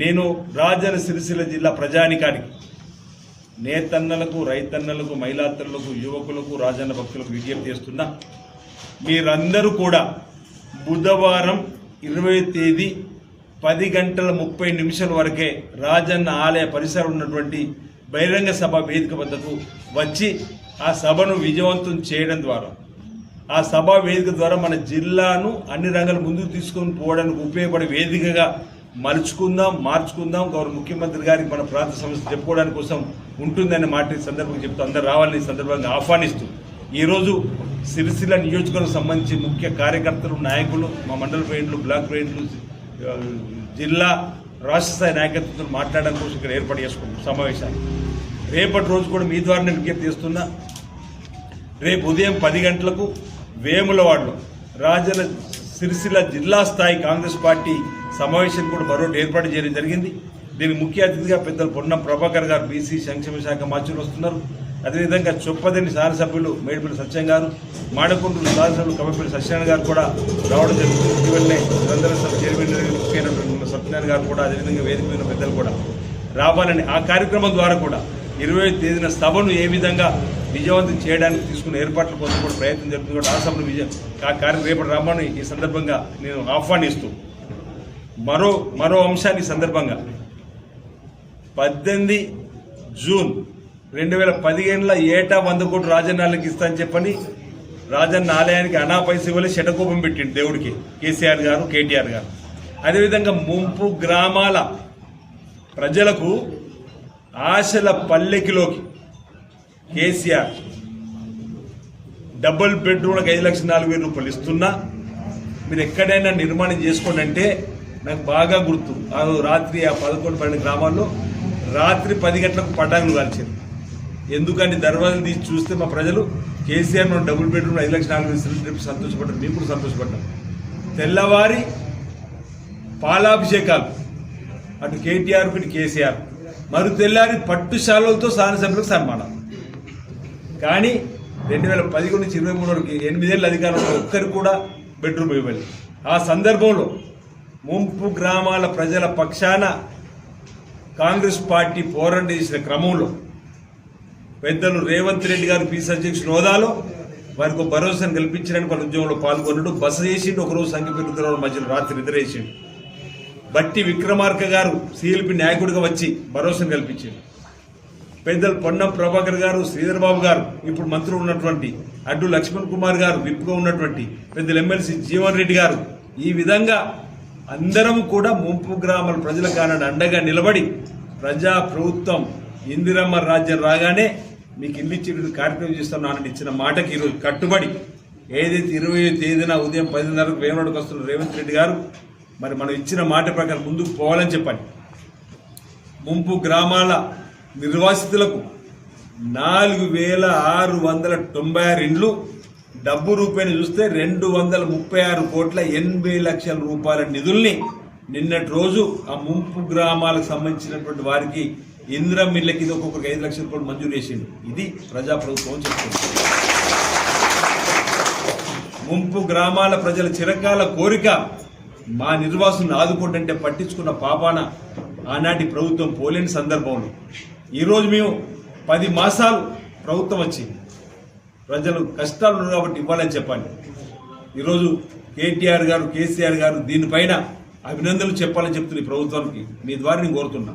నేను రాజన్న సిరిసిల్ల జిల్లా ప్రజానికానికి. నేతన్నలకు రైతన్నలకు మహిళాతరులకు యువకులకు రాజన్న భక్తులకు విజ్ఞప్తి చేస్తున్నా. మీరందరూ కూడా బుధవారం ఇరవై తేదీ పది గంటల ముప్పై నిమిషాల వరకే రాజన్న ఆలయ పరిసరం ఉన్నటువంటి బహిరంగ సభ వేదిక వద్దకు వచ్చి ఆ సభను విజయవంతం చేయడం ద్వారా ఆ సభా వేదిక ద్వారా మన జిల్లాను అన్ని రంగాల ముందుకు తీసుకొని పోవడానికి ఉపయోగపడే వేదికగా మలుచుకుందాం మార్చుకుందాం. గౌరవ ముఖ్యమంత్రి గారికి మన ప్రాంత సమస్య చెప్పుకోవడానికి కోసం ఉంటుందనే మాట ఈ సందర్భంగా చెప్తూ అందరు రావాలని ఈ సందర్భంగా ఆహ్వానిస్తూ ఈరోజు సిరిసిల్ల నియోజకవర్గం సంబంధించి ముఖ్య కార్యకర్తలు నాయకులు మా మండల ప్రేమికులు బ్లాక్ ప్రేమికులు జిల్లా రాష్ట్ర స్థాయి నాయకత్వంతో మాట్లాడడం కోసం ఇక్కడ ఏర్పాటు చేసుకుంటాం సమావేశాన్ని. రేపటి రోజు కూడా మీ ద్వారా నేను విజ్ఞప్తి చేస్తున్నా రేపు ఉదయం పది గంటలకు వేములవాడలో రాజల సిరిసిల్ల జిల్లా స్థాయి కాంగ్రెస్ పార్టీ సమావేశం కూడా మరోటి ఏర్పాటు చేయడం జరిగింది. దీనికి ముఖ్య అతిథిగా పెద్దలు పొన్నం ప్రభాకర్ గారు బీసీ సంక్షేమ శాఖ మంత్రులు వస్తున్నారు. అదేవిధంగా చొప్పదని శాసనసభ్యులు మేడిపల్లి సత్యం గారు మాడకొండూరు శాసనసభ్యులు కమ్మపల్లి సత్యనారాయణ గారు కూడా రావడం జరుగుతుంది ఇటీవలనే నిరంతర సభ చైర్మన్ ముఖ్యమైనటువంటి సత్యనారాయణ గారు కూడా అదేవిధంగా వేదిక మీద పెద్దలు కూడా రావాలని ఆ కార్యక్రమం ద్వారా కూడా ఇరవై తేదీన సభను ఏ విధంగా విజయవంతం చేయడానికి తీసుకున్న ఏర్పాట్ల కోసం కూడా ప్రయత్నం జరుగుతుంది కూడా ఆ విజయం కార్యం రేపటి రమ్మని ఈ సందర్భంగా నేను ఆహ్వానిస్తూ మరో మరో అంశాన్ని ఈ సందర్భంగా. పద్దెనిమిది జూన్ రెండు వేల పదిహేనులో ఏటా వంద కోట్లు రాజన్నాళ్ళకి ఇస్తా అని చెప్పని రాజన్న ఆలయానికి అనా పైసలు ఇవ్వలే శటకోపం పెట్టిండు దేవుడికి కేసీఆర్ గారు కేటీఆర్ గారు. అదేవిధంగా ముంపు గ్రామాల ప్రజలకు ఆశల పల్లెకిలోకి కేసీఆర్ డబుల్ బెడ్రూమ్లకు ఐదు లక్షల నాలుగు వేల రూపాయలు ఇస్తున్నా. మీరు ఎక్కడైనా నిర్మాణం చేసుకోండి అంటే నాకు బాగా గుర్తు. ఆ రాత్రి ఆ పదకొండు పన్నెండు గ్రామాల్లో రాత్రి పది గంటలకు పటాకులు కాల్చారు. ఎందుకంటే దర్వాజలు తీసి చూస్తే మా ప్రజలు కేసీఆర్ నుండి డబుల్ బెడ్రూమ్ ఐదు లక్షల నాలుగు వేలు సిలిండర్ చెప్పి సంతోషపడ్డారు. మేము కూడా సంతోషపడ్డాం. తెల్లవారి పాలాభిషేకాలు. అటు కేటీఆర్ ఇటు కేసీఆర్. మరు తెల్లారి పట్టు శాలలతో శాసనసభ్యులకు సన్మానం. కానీ రెండు వేల పదిహేను నుంచి ఇరవై మూడు వరకు ఎనిమిదేళ్ళ అధికారంలో ఒక్కరు కూడా బెడ్రూమ్ ఇవ్వాలి ఆ సందర్భంలో ముంపు గ్రామాల ప్రజల పక్షాన కాంగ్రెస్ పార్టీ పోరాటం చేసిన క్రమంలో పెద్దలు రేవంత్ రెడ్డి గారు పీసీ అధ్యక్షుడు హోదాలో వారికి ఒక భరోసాను కల్పించడానికి వాళ్ళ ఉద్యోగంలో పాల్గొన్నాడు. బస చేసిండు ఒకరోజు సంఖ్య పెరుగుతున్న మధ్యలో రాత్రి నిద్రేసిండు బట్టి విక్రమార్క గారు సిఎల్పి నాయకుడిగా వచ్చి భరోసాను కల్పించాడు. పెద్దలు పొన్నం ప్రభాకర్ గారు శ్రీధర్ బాబు గారు ఇప్పుడు మంత్రులు ఉన్నటువంటి అడ్డు లక్ష్మణ్ కుమార్ గారు విప్గా ఉన్నటువంటి పెద్దలు ఎమ్మెల్సీ జీవన్ రెడ్డి గారు. ఈ విధంగా అందరం కూడా ముంపు గ్రామాల ప్రజల కారణం అండగా నిలబడి ప్రజా ప్రభుత్వం ఇందిరమ్మ రాజ్యం రాగానే మీకు ఇల్లు ఇచ్చి కార్యక్రమం చేస్తున్నానని ఇచ్చిన మాటకి ఈరోజు కట్టుబడి ఏదైతే ఇరవై తేదీన ఉదయం పదిన్నరకు వేమనాడుకు వస్తున్న రేవంత్ రెడ్డి గారు మరి మనం ఇచ్చిన మాట ప్రకారం ముందుకు పోవాలని చెప్పండి ముంపు గ్రామాల నిర్వాసితులకు నాలుగు వేల ఆరు వందల తొంభై ఆరు ఇండ్లు డబ్బు రూపాయలు చూస్తే రెండు వందల ముప్పై ఆరు కోట్ల ఎనభై లక్షల రూపాయల నిధుల్ని నిన్నటి రోజు ఆ ముంపు గ్రామాలకు సంబంధించినటువంటి వారికి ఇంద్రం మిల్ల కింద ఒక్కొక్కరికి ఐదు లక్షల రూపాయలు మంజూరు చేసిండు. ఇది ప్రజాప్రభుత్వం చెప్తుంది. ముంపు గ్రామాల ప్రజల చిరకాల కోరిక మా నిర్వాసులను ఆదుకోండి పట్టించుకున్న పాపాన ఆనాటి ప్రభుత్వం పోలేని సందర్భంలో ఈరోజు మేము పది మాసాలు ప్రభుత్వం వచ్చింది. ప్రజలు కష్టాలు ఉన్నారు కాబట్టి ఇవ్వాలని చెప్పండి. ఈరోజు కేటీఆర్ గారు కేసీఆర్ గారు దీనిపైన అభినందనలు చెప్పాలని చెప్తున్న ప్రభుత్వానికి మీ ద్వారా నేను కోరుతున్నా.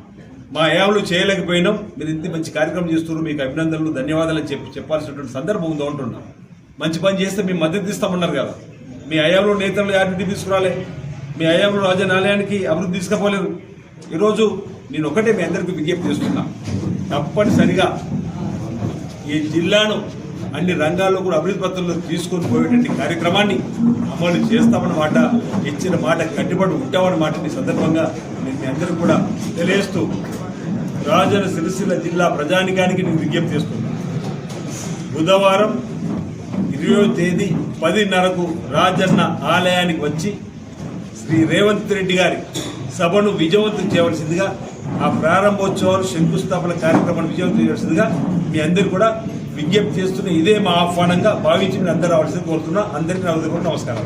మా యావలు చేయలేకపోయినాం. మీరు ఇంత మంచి కార్యక్రమం చేస్తున్నారు. మీకు అభినందనలు ధన్యవాదాలు చెప్పి చెప్పాల్సినటువంటి సందర్భం ఉందో అంటున్నా మంచి పని చేస్తే మేము మద్దతు ఇస్తామన్నారు కదా. మీ అయాంలో నేతలు యాటిని తీసుకురాలే. మీ అయాంలో రాజనాలయానికి అభివృద్ధి తీసుకపోలేదు. ఈరోజు నేను ఒకటే మీ అందరికీ విజ్ఞప్తి చేస్తున్నా. తప్పనిసరిగా ఈ జిల్లాను అన్ని రంగాల్లో కూడా అభివృద్ధి పత్రంలో తీసుకొని పోయేటువంటి కార్యక్రమాన్ని అమలు చేస్తామన్నమాట ఇచ్చిన మాట కట్టుబడి ఉంటామన్నమాట ఈ సందర్భంగా నేను మీ అందరూ కూడా తెలియజేస్తూ రాజన్న సిరిసిల్ల జిల్లా ప్రజానికానికి నేను విజ్ఞప్తి చేస్తున్నాను. బుధవారం ఇరవై తేదీ పదిన్నరకు రాజన్న ఆలయానికి వచ్చి శ్రీ రేవంత్ రెడ్డి గారి సభను విజయవంతం చేయవలసిందిగా ఆ ప్రారంభోత్సవాలు శంకుస్థాపన కార్యక్రమాన్ని విజయం చేయవలసిందిగా మీ అందరు కూడా విజ్ఞప్తి చేస్తున్న ఇదే మా ఆహ్వానంగా భావించి మీరు అందరూ రావాల్సింది కోరుతున్నా. అందరికీ నా నమస్కారం